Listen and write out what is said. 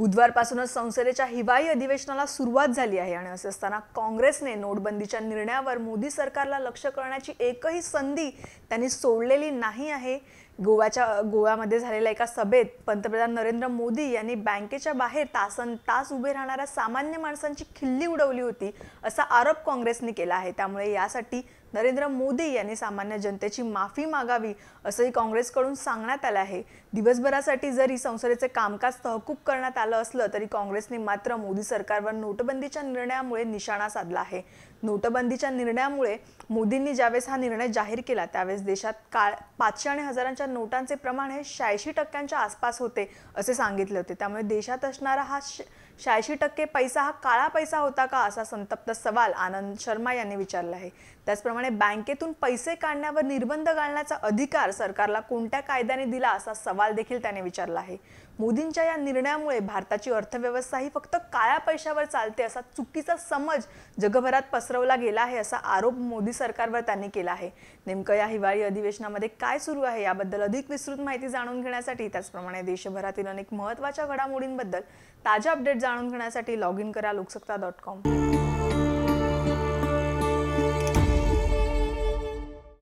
बुधवारपासूनच संसदेच्या हिवाळी अधिवेशनाला सुरुवात झाली आहे आणि असे असताना काँग्रेसने नोटबंदीच्या निर्णयावर मोदी सरकारला लक्ष करण्याची एकही संधी त्यांनी सोडलेली नाही आहे. गोव्याच्या गोव्यामध्ये झालेल्या एका सभेत पंतप्रधान नरेंद्र मोदी यांनी बँकेच्या बाहेर तासन तास उभे राहणाऱ्या सामान्य माणसांची खिल्ली उडवली होती असा आरोप काँग्रेसने केला आहे. त्यामुळे यासाठी नरेंद्र मोदी यांनी सामान्य जनतेची माफी मागावी असंही काँग्रेसकडून सांगण्यात आलं आहे. दिवसभरासाठी जरी संसदेचे कामकाज तहकूब करण्यात आलं असलं तरी काँग्रेसने मात्र मोदी सरकारवर नोटबंदीच्या निर्णयामुळे निशाणा साधला आहे. नोटबंदीच्या निर्णयामुळे मोदींनी ज्यावेळेस हा निर्णय जाहीर केला त्यावेळेस देशात काळ पाचशे आणि हजारांच्या नोटांचे प्रमाण हे शहाऐंशी टक्क्यांच्या आसपास होते असे सांगितले होते. त्यामुळे देशात असणारा हा शहाऐंशी टक्के पैसा हा काळा पैसा होता का असा संतप्त सवाल आनंद शर्मा यांनी विचारला आहे. त्याचप्रमाणे बँकेतून पैसे काढण्यावर निर्बंध घालण्याचा अधिकार सरकारला कोणत्या कायद्याने दिला असा सवाल देखील त्याने विचारला आहे. मोदींच्या या निर्णयामुळे भारताची अर्थव्यवस्था ही फक्त काळ्या पैशावर चालते असा चुकीचा समज जगभरात पसरवला गेला आहे असा आरोप मोदी सरकारवर त्यांनी केला आहे. नेमकं या हिवाळी अधिवेशनामध्ये काय सुरू आहे याबद्दल अधिक विस्तृत माहिती जाणून घेण्यासाठी त्याचप्रमाणे देशभरातील अनेक महत्त्वाच्या घडामोडींबद्दल ताज्या अपडेट जाणून घेण्यासाठी लॉग इन करा लोकसत्ता डॉट कॉम